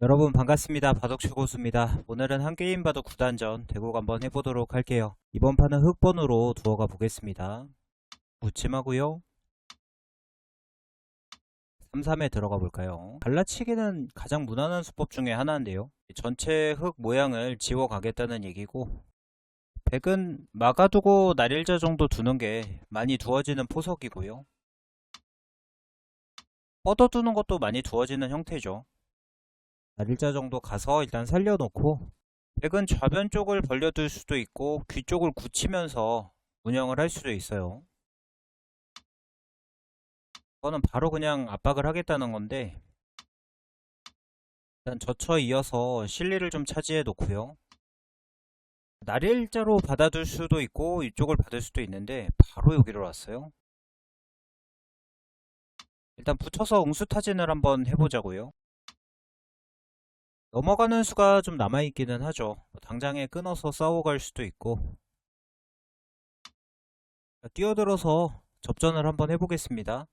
여러분 반갑습니다. 바둑 최고수입니다. 오늘은 한 게임 바둑 9단전 대국 한번 해보도록 할게요. 이번 판은 흑번으로 두어가 보겠습니다. 무침하고요. 3-3에 들어가 볼까요? 갈라치기는 가장 무난한 수법 중에 하나인데요. 전체 흙 모양을 지워가겠다는 얘기고 백은 막아두고 날일자 정도 두는 게 많이 두어지는 포석이고요. 뻗어두는 것도 많이 두어지는 형태죠. 날일자 정도 가서 일단 살려놓고 백은 좌변 쪽을 벌려둘 수도 있고 귀 쪽을 굳히면서 운영을 할 수도 있어요. 이거는 바로 그냥 압박을 하겠다는 건데 일단 젖혀 이어서 실리를 좀 차지해 놓고요. 날일자로 받아둘 수도 있고 이쪽을 받을 수도 있는데 바로 여기로 왔어요. 일단 붙여서 응수 타진을 한번 해보자고요. 넘어가는 수가 좀 남아있기는 하죠. 뭐 당장에 끊어서 싸워갈 수도 있고 자, 뛰어들어서 접전을 한번 해보겠습니다.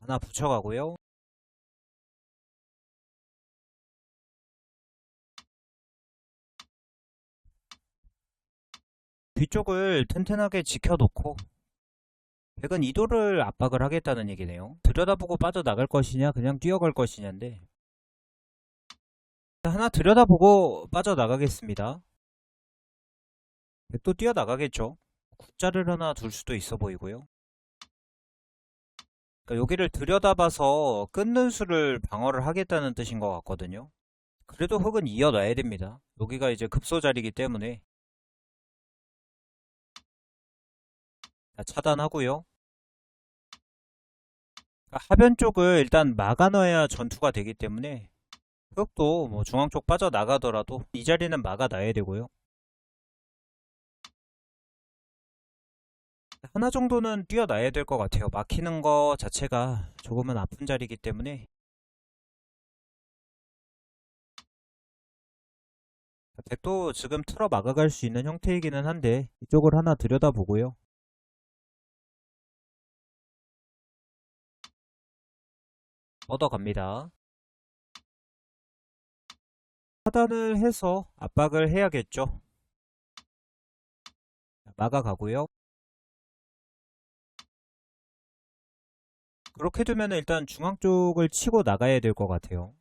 하나 붙여가고요. 뒤쪽을 튼튼하게 지켜놓고 백은 이도를 압박을 하겠다는 얘기네요. 들여다보고 빠져나갈 것이냐 그냥 뛰어갈 것이냐인데 하나 들여다보고 빠져나가겠습니다. 백도 뛰어나가겠죠. 굿자를 하나 둘 수도 있어 보이고요. 그러니까 여기를 들여다봐서 끊는 수를 방어를 하겠다는 뜻인 것 같거든요. 그래도 흙은 이어놔야 됩니다. 여기가 이제 급소 자리이기 때문에 자, 차단하고요. 그러니까 하변 쪽을 일단 막아놔야 전투가 되기 때문에 흙도 뭐 중앙 쪽 빠져나가더라도 이 자리는 막아놔야 되고요. 하나 정도는 뛰어놔야 될 것 같아요. 막히는 거 자체가 조금은 아픈 자리이기 때문에 백도 지금 틀어 막아갈 수 있는 형태이기는 한데 이쪽을 하나 들여다보고요. 뻗어갑니다. 차단을 해서 압박을 해야겠죠. 막아가고요. 그렇게 두면 일단 중앙 쪽을 치고 나가야 될 것 같아요.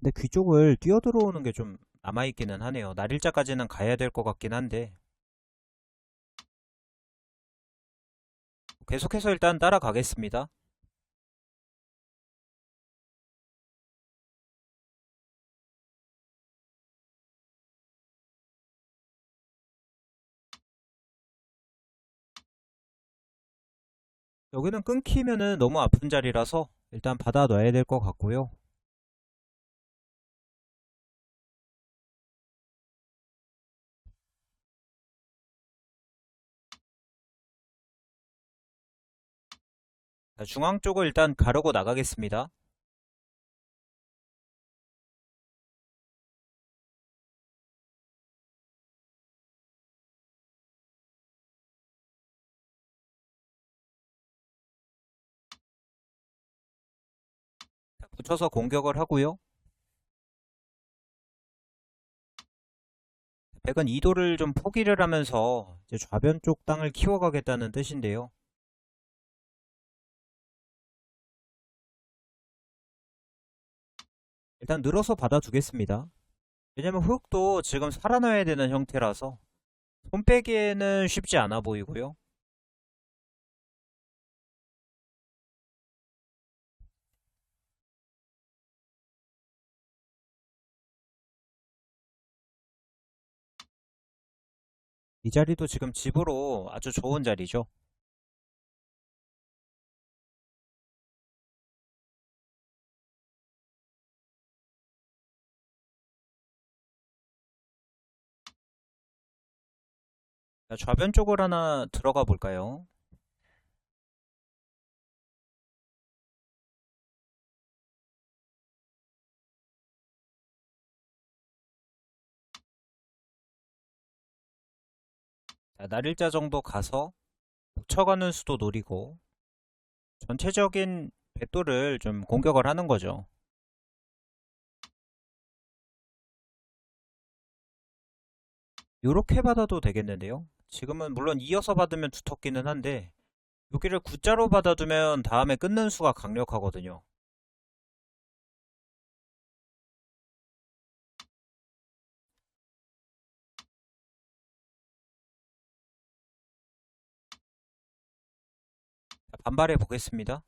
근데 귀 쪽을 뛰어들어오는 게 좀 남아있기는 하네요. 날일자까지는 가야 될 것 같긴 한데 계속해서 일단 따라가겠습니다. 여기는 끊기면은 너무 아픈 자리라서 일단 받아 놔야 될 것 같고요. 중앙 쪽을 일단 가르고 나가겠습니다. 자, 붙여서 공격을 하고요. 백은 이도를 좀 포기를 하면서 좌변 쪽 땅을 키워가겠다는 뜻인데요. 일단 늘어서 받아두겠습니다. 왜냐면 흙도 지금 살아나야 되는 형태라서 손 빼기에는 쉽지 않아 보이고요. 이 자리도 지금 집으로 아주 좋은 자리죠. 자, 좌변 쪽을 하나 들어가 볼까요? 자, 날일자 정도 가서 묻혀가는 수도 노리고 전체적인 백도를 좀 공격을 하는 거죠. 요렇게 받아도 되겠는데요. 지금은 물론 이어서 받으면 두텁기는 한데 여기를 X자로 받아두면 다음에 끊는 수가 강력하거든요. 자, 반발해 보겠습니다.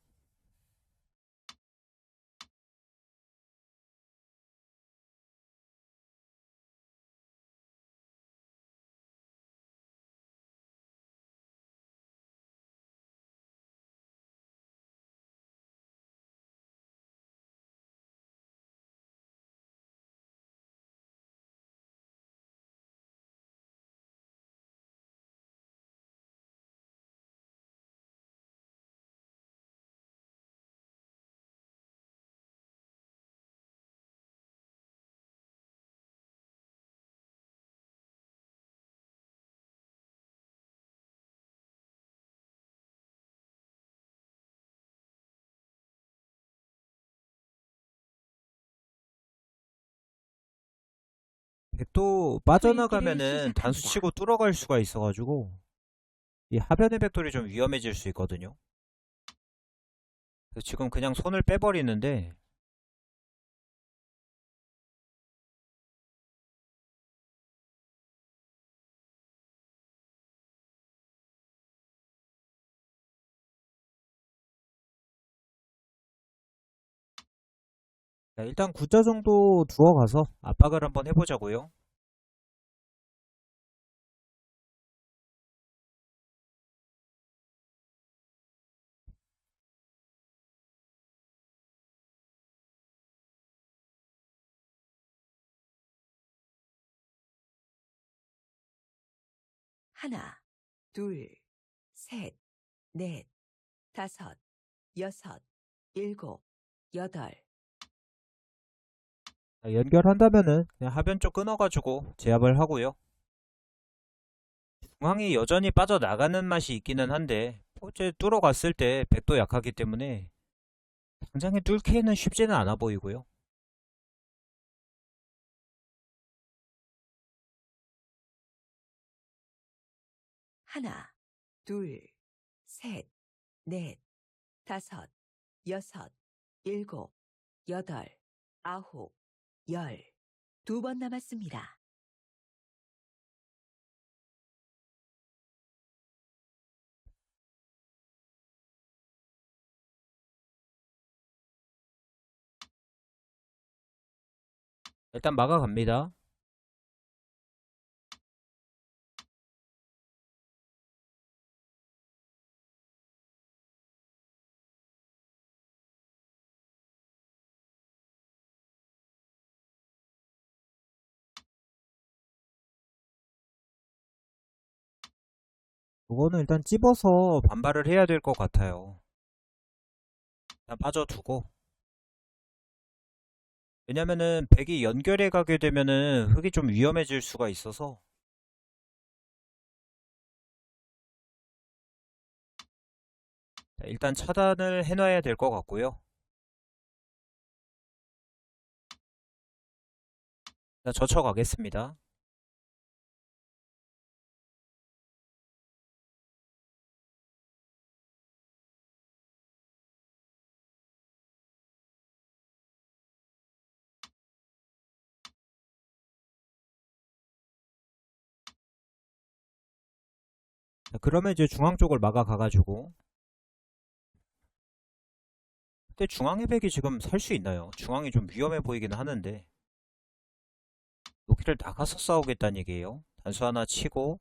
백도 빠져나가면은 시작합니다. 단수 치고 뚫어갈 수가 있어가지고 이 하변의 백돌이 좀 위험해질 수 있거든요. 지금 그냥 손을 빼버리는데 자, 일단 9자 정도 두어 가서 압박을 한번 해보자고요. 하나, 둘, 셋, 넷, 다섯, 여섯, 일곱, 여덟. 자, 연결한다면은 그냥 하변 쪽 끊어가지고 제압을 하고요. 중앙이 여전히 빠져나가는 맛이 있기는 한데 어제 뚫어 갔을 때 백도 약하기 때문에 당장에 뚫기에는 쉽지는 않아 보이고요. 하나, 둘, 셋, 넷, 다섯, 여섯, 일곱, 여덟, 아홉, 열. 두 번 남았습니다. 일단 막아갑니다. 이거는 일단 찝어서 반발을 해야 될 것 같아요. 일단 빠져두고 왜냐면은 백이 연결해 가게 되면은 흙이 좀 위험해질 수가 있어서 자, 일단 차단을 해놔야 될 것 같고요. 자, 젖혀 가겠습니다. 그러면 이제 중앙 쪽을 막아가가지고 근데 중앙의 백이 지금 살 수 있나요? 중앙이 좀 위험해 보이긴 하는데 여기를 나가서 싸우겠다는 얘기예요. 단수 하나 치고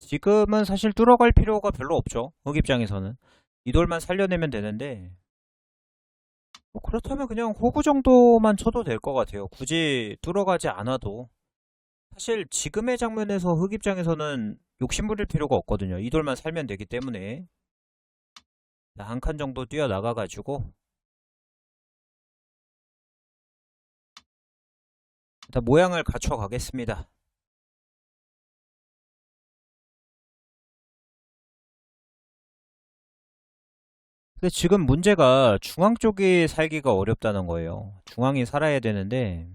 지금은 사실 뚫어갈 필요가 별로 없죠. 흑 입장에서는 이 돌만 살려내면 되는데 뭐 그렇다면 그냥 호구 정도만 쳐도 될 것 같아요. 굳이 뚫어가지 않아도 사실 지금의 장면에서 흑 입장에서는 욕심 부릴 필요가 없거든요. 이 돌만 살면 되기 때문에 한 칸 정도 뛰어나가가지고 일단 모양을 갖춰가겠습니다. 근데 지금 문제가 중앙 쪽이 살기가 어렵다는 거예요. 중앙이 살아야 되는데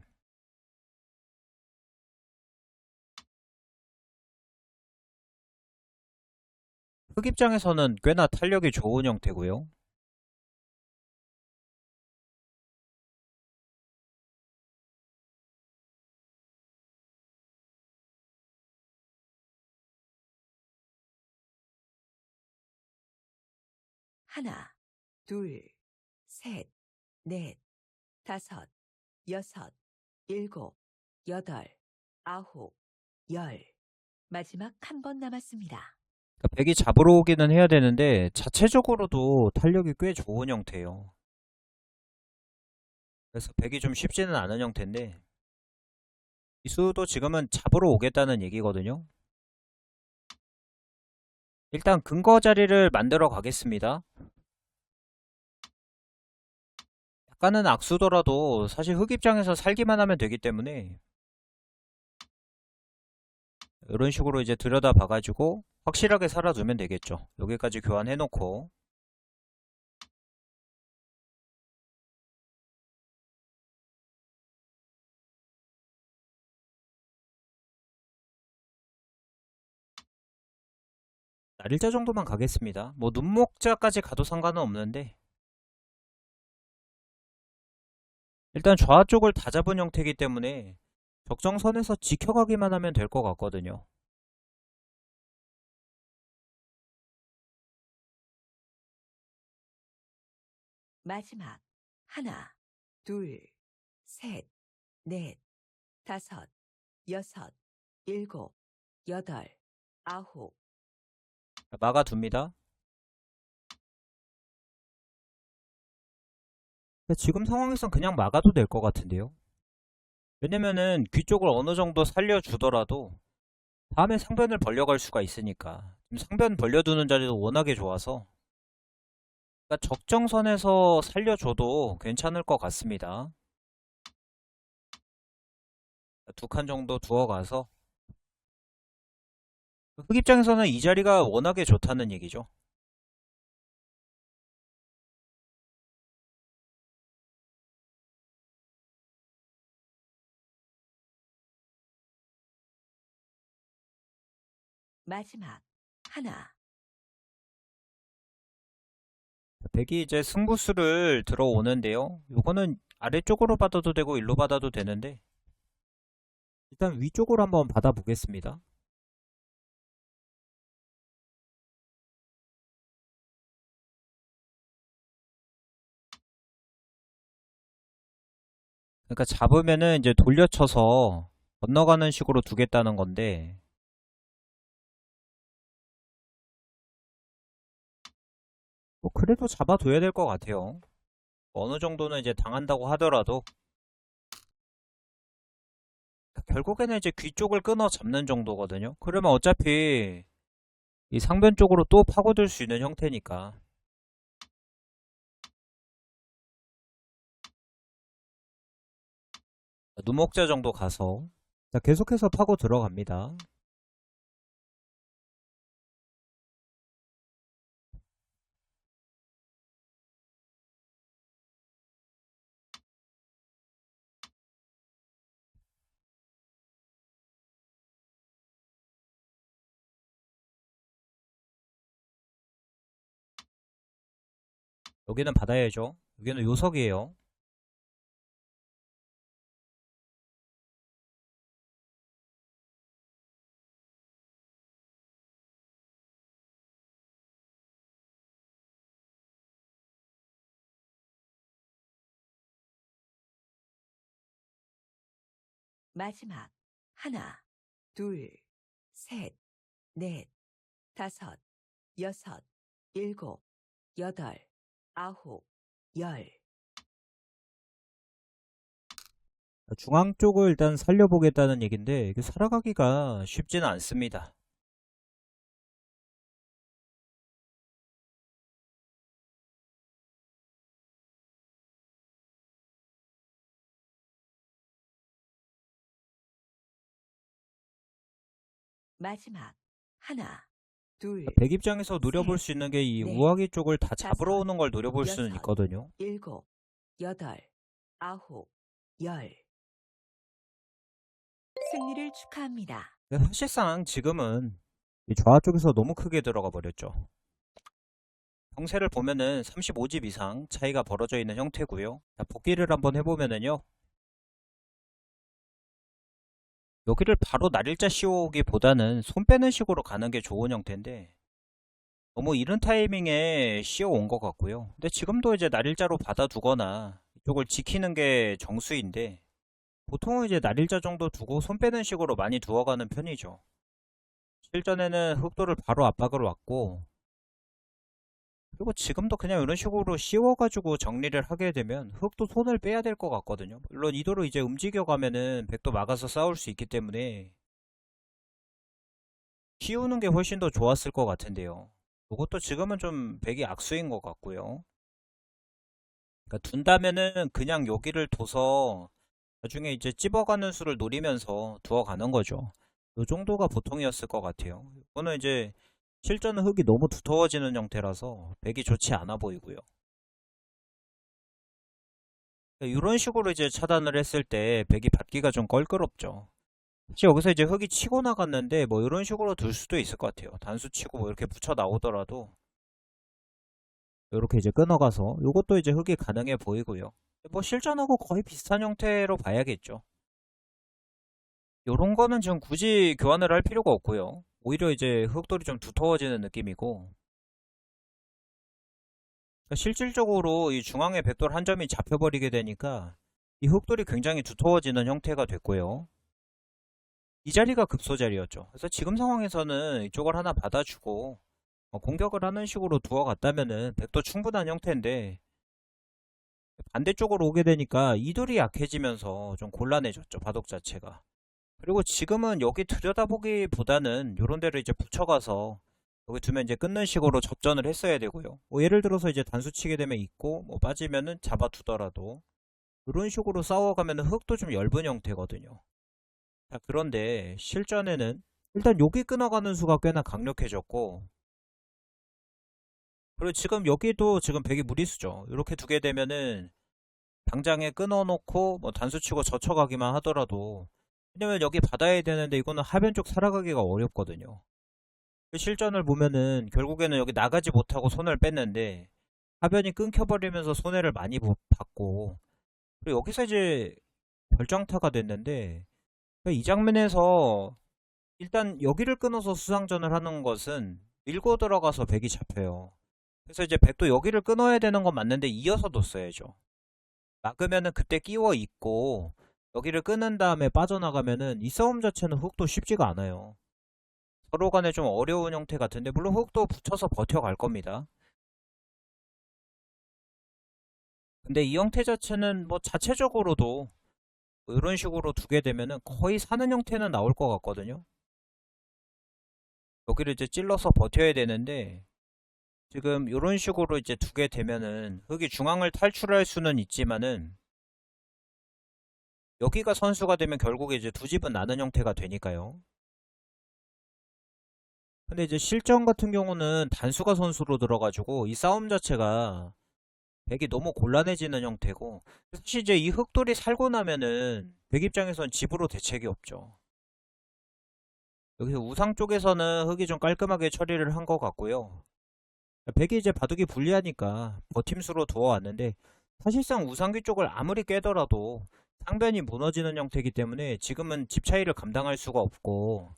흑 입장에서는 꽤나 탄력이 좋은 형태고요. 하나, 둘, 셋, 넷, 다섯, 여섯, 일곱, 여덟, 아홉, 열. 마지막 한 번 남았습니다. 그러니까 백이 잡으러 오기는 해야 되는데 자체적으로도 탄력이 꽤 좋은 형태예요. 그래서 백이 좀 쉽지는 않은 형태인데 이 수도 지금은 잡으러 오겠다는 얘기거든요. 일단 근거 자리를 만들어 가겠습니다. 약간은 악수더라도 사실 흑 입장에서 살기만 하면 되기 때문에 이런 식으로 이제 들여다 봐가지고 확실하게 살아두면 되겠죠. 여기까지 교환해 놓고 날일자 정도만 가겠습니다. 뭐 눈목자까지 가도 상관은 없는데 일단 좌 쪽을 다 잡은 형태이기 때문에 적정선에서 지켜가기만 하면 될 것 같거든요. 마지막 하나, 둘, 셋, 넷, 다섯, 여섯, 일곱, 여덟, 아홉. 막아둡니다. 지금 상황에선 그냥 막아도 될 것 같은데요. 왜냐면은 귀 쪽을 어느 정도 살려주더라도 다음에 상변을 벌려갈 수가 있으니까 상변 벌려두는 자리도 워낙에 좋아서 그러니까 적정선에서 살려줘도 괜찮을 것 같습니다. 두 칸 정도 두어가서 흑 입장에서는 이 자리가 워낙에 좋다는 얘기죠. 마지막 하나, 백이 이제 승부수를 들어오는데요. 요거는 아래쪽으로 받아도 되고 일로 받아도 되는데 일단 위쪽으로 한번 받아보겠습니다. 그러니까 잡으면은 이제 돌려쳐서 건너가는 식으로 두겠다는 건데 뭐 그래도 잡아둬야 될 것 같아요. 어느 정도는 이제 당한다고 하더라도 결국에는 이제 귀 쪽을 끊어 잡는 정도거든요. 그러면 어차피 이 상변 쪽으로 또 파고들 수 있는 형태니까. 누목자 정도 가서 자, 계속해서 파고 들어갑니다. 여기는 받아야죠. 여기는 요석이에요. 마지막 하나, 둘, 셋, 넷, 다섯, 여섯, 일곱, 여덟, 아홉, 열. 중앙 쪽을 일단 살려보겠다는 얘긴데 이게 살아가기가 쉽지는 않습니다. 마지막 하나, 둘, 백 입장에서 노려볼 셋, 수 있는 게 이 넷, 우아기 쪽을 다 잡으러 다섯, 오는 걸 노려볼 수는 여섯, 있거든요. 일곱, 여덟, 아홉, 열. 승리를 축하합니다. 근데 사실상 지금은 이 좌 쪽에서 너무 크게 들어가 버렸죠. 형세를 보면은 35집 이상 차이가 벌어져 있는 형태고요. 자, 복귀를 한번 해보면은요. 여기를 바로 날일자 씌워오기보다는 손 빼는 식으로 가는 게 좋은 형태인데 너무 이른 타이밍에 씌워온 것 같고요. 근데 지금도 이제 날일자로 받아두거나 이쪽을 지키는 게 정수인데 보통은 이제 날일자 정도 두고 손 빼는 식으로 많이 두어가는 편이죠. 실전에는 흑도를 바로 압박을 왔고 그리고 지금도 그냥 이런 식으로 씌워가지고 정리를 하게 되면 흑도 손을 빼야 될 것 같거든요. 물론 이도로 이제 움직여가면은 백도 막아서 싸울 수 있기 때문에 키우는 게 훨씬 더 좋았을 것 같은데요. 이것도 지금은 좀 백이 악수인 것 같고요. 그러니까 둔다면은 그냥 여기를 둬서 나중에 이제 찝어가는 수를 노리면서 두어가는 거죠. 이 정도가 보통이었을 것 같아요. 이거는 이제 실전은 흙이 너무 두터워지는 형태라서 백이 좋지 않아 보이고요. 이런 식으로 이제 차단을 했을 때 백이 받기가 좀 껄끄럽죠. 사실 여기서 이제 흙이 치고 나갔는데 뭐 이런 식으로 둘 수도 있을 것 같아요. 단수 치고 뭐 이렇게 붙여 나오더라도 이렇게 이제 끊어가서 이것도 이제 흙이 가능해 보이고요. 뭐 실전하고 거의 비슷한 형태로 봐야겠죠. 요런 거는 지금 굳이 교환을 할 필요가 없고요. 오히려 이제 흑돌이 좀 두터워지는 느낌이고 그러니까 실질적으로 이 중앙에 백돌 한 점이 잡혀버리게 되니까 이 흑돌이 굉장히 두터워지는 형태가 됐고요. 이 자리가 급소 자리였죠. 그래서 지금 상황에서는 이쪽을 하나 받아주고 어, 공격을 하는 식으로 두어갔다면은 백도 충분한 형태인데 반대쪽으로 오게 되니까 이돌이 약해지면서 좀 곤란해졌죠. 바둑 자체가. 그리고 지금은 여기 들여다보기보다는 요런 데를 이제 붙여가서 여기 두면 이제 끊는 식으로 접전을 했어야 되고요. 뭐 예를 들어서 이제 단수 치게 되면 있고 뭐 빠지면은 잡아두더라도 이런 식으로 싸워가면은 흙도 좀 엷은 형태거든요. 자, 그런데 실전에는 일단 여기 끊어가는 수가 꽤나 강력해졌고 그리고 지금 여기도 지금 백이 무리수죠. 이렇게 두게 되면은 당장에 끊어놓고 뭐 단수 치고 젖혀가기만 하더라도 왜냐면 여기 받아야 되는데 이거는 하변 쪽 살아가기가 어렵거든요. 그 실전을 보면은 결국에는 여기 나가지 못하고 손을 뺐는데 하변이 끊겨버리면서 손해를 많이 보- 받고 그리고 여기서 이제 결정타가 됐는데 이 장면에서 일단 여기를 끊어서 수상전을 하는 것은 밀고 들어가서 백이 잡혀요. 그래서 이제 백도 여기를 끊어야 되는 건 맞는데 이어서 뒀어야죠. 막으면은 그때 끼워 있고 여기를 끊은 다음에 빠져나가면은 이 싸움 자체는 훅도 쉽지가 않아요. 서로 간에 좀 어려운 형태 같은데 물론 훅도 붙여서 버텨갈 겁니다. 근데 이 형태 자체는 뭐 자체적으로도 뭐 이런 식으로 두게 되면은 거의 사는 형태는 나올 것 같거든요. 여기를 이제 찔러서 버텨야 되는데 지금 이런 식으로 이제 두게 되면은 흙이 중앙을 탈출할 수는 있지만은 여기가 선수가 되면 결국에 이제 두 집은 나는 형태가 되니까요. 근데 이제 실전 같은 경우는 단수가 선수로 들어가지고 이 싸움 자체가 백이 너무 곤란해지는 형태고 사실 이제 이 흑돌이 살고 나면은 백 입장에선 집으로 대책이 없죠. 여기서 우상 쪽에서는 흑이 좀 깔끔하게 처리를 한 것 같고요. 백이 이제 바둑이 불리하니까 버팀수로 두어왔는데 사실상 우상귀 쪽을 아무리 깨더라도 상변이 무너지는 형태이기 때문에 지금은 집 차이를 감당할 수가 없고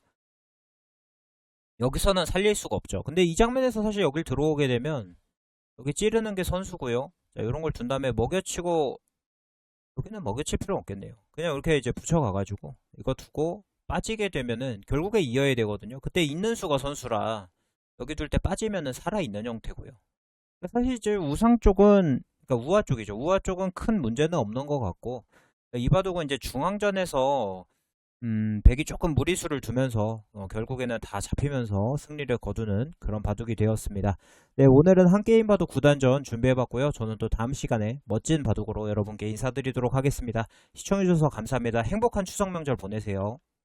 여기서는 살릴 수가 없죠. 근데 이 장면에서 사실 여길 들어오게 되면 여기 찌르는 게 선수고요. 자, 이런 걸 둔 다음에 먹여치고 여기는 먹여칠 필요 없겠네요. 그냥 이렇게 이제 붙여가가지고 이거 두고 빠지게 되면은 결국에 이어야 되거든요. 그때 있는 수가 선수라 여기 둘 때 빠지면은 살아있는 형태고요. 사실 이제 우상 쪽은 그러니까 우아 쪽이죠. 우아 쪽은 큰 문제는 없는 것 같고 이 바둑은 이제 중앙전에서 음, 백이 조금 무리수를 두면서 어, 결국에는 다 잡히면서 승리를 거두는 그런 바둑이 되었습니다. 네, 오늘은 한 게임 바둑 9단전 준비해봤고요. 저는 또 다음 시간에 멋진 바둑으로 여러분께 인사드리도록 하겠습니다. 시청해주셔서 감사합니다. 행복한 추석 명절 보내세요.